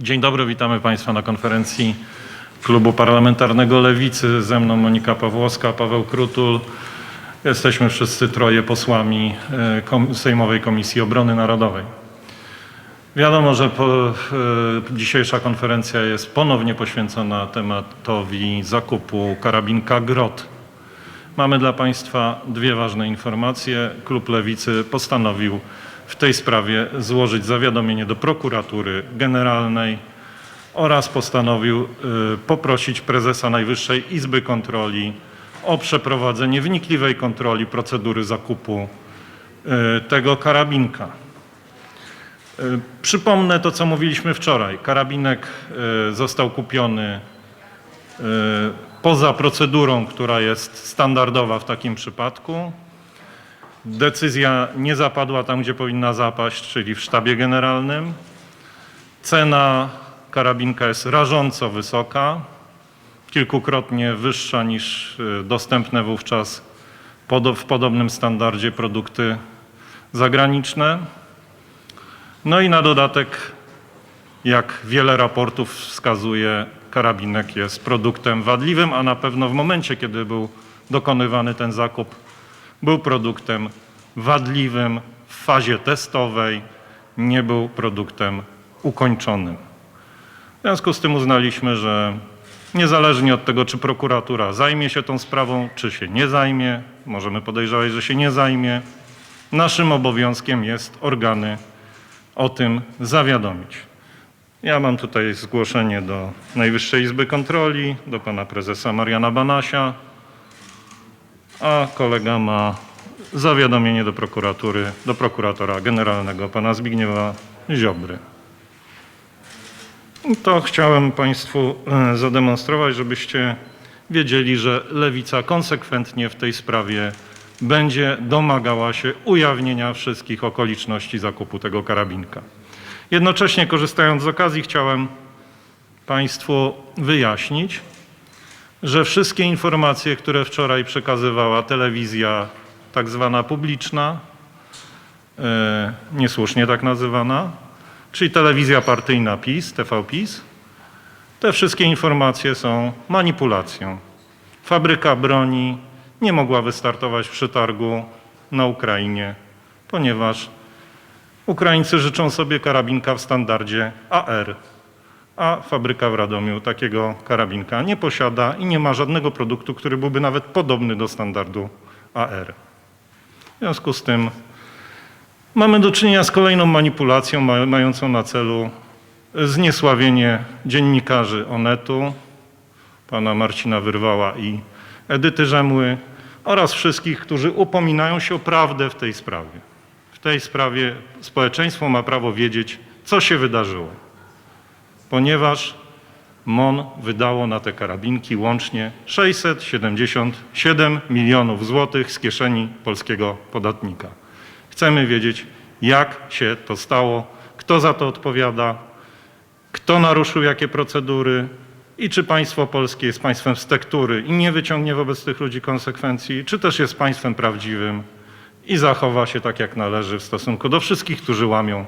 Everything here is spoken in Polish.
Dzień dobry, witamy Państwa na konferencji Klubu Parlamentarnego Lewicy. Ze mną Monika Pawłowska, Paweł Krutul. Jesteśmy wszyscy troje posłami e, Sejmowej Komisji Obrony Narodowej. Wiadomo, że po, e, dzisiejsza konferencja jest ponownie poświęcona tematowi zakupu karabinka GROT. Mamy dla Państwa dwie ważne informacje. Klub Lewicy postanowił w tej sprawie złożyć zawiadomienie do prokuratury generalnej oraz postanowił y, poprosić prezesa Najwyższej Izby Kontroli o przeprowadzenie wnikliwej kontroli procedury zakupu y, tego karabinka. Y, Przypomnę to, co mówiliśmy wczoraj. Karabinek został kupiony poza procedurą, która jest standardowa w takim przypadku. Decyzja nie zapadła tam, gdzie powinna zapaść, czyli w sztabie generalnym. Cena karabinka jest rażąco wysoka, kilkukrotnie wyższa niż y, dostępne wówczas w podobnym standardzie produkty zagraniczne. No i na dodatek, jak wiele raportów wskazuje, karabinek jest produktem wadliwym, a na pewno w momencie, kiedy był dokonywany ten zakup, był produktem wadliwym w fazie testowej, nie był produktem ukończonym. W związku z tym uznaliśmy, że niezależnie od tego, czy prokuratura zajmie się tą sprawą, czy się nie zajmie, możemy podejrzewać, że się nie zajmie, naszym obowiązkiem jest organy o tym zawiadomić. Ja mam tutaj zgłoszenie do Najwyższej Izby Kontroli, do pana prezesa Mariana Banasia, a kolega ma zawiadomienie do prokuratury, do prokuratora generalnego pana Zbigniewa Ziobry. To chciałem Państwu e, zademonstrować, żebyście wiedzieli, że Lewica konsekwentnie w tej sprawie będzie domagała się ujawnienia wszystkich okoliczności zakupu tego karabinka. Jednocześnie, korzystając z okazji, chciałem Państwu wyjaśnić, że wszystkie informacje, które wczoraj przekazywała telewizja tak zwana publiczna, e, niesłusznie tak nazywana, czyli telewizja partyjna PiS, TV PiS, te wszystkie informacje są manipulacją. Fabryka broni nie mogła wystartować w przetargu na Ukrainie, ponieważ Ukraińcy życzą sobie karabinka w standardzie AR, a fabryka w Radomiu takiego karabinka nie posiada i nie ma żadnego produktu, który byłby nawet podobny do standardu AR. W związku z tym mamy do czynienia z kolejną manipulacją ma- mającą na celu zniesławienie dziennikarzy Onetu, pana Marcina Wyrwała i Edyty Rzemły oraz wszystkich, którzy upominają się o prawdę w tej sprawie. W tej sprawie społeczeństwo ma prawo wiedzieć, co się wydarzyło, ponieważ MON wydało na te karabinki łącznie 677 milionów złotych z kieszeni polskiego podatnika. Chcemy wiedzieć, jak się to stało, kto za to odpowiada, kto naruszył jakie procedury i czy państwo polskie jest państwem z tektury i nie wyciągnie wobec tych ludzi konsekwencji, czy też jest państwem prawdziwym i zachowa się tak, jak należy w stosunku do wszystkich, którzy łamią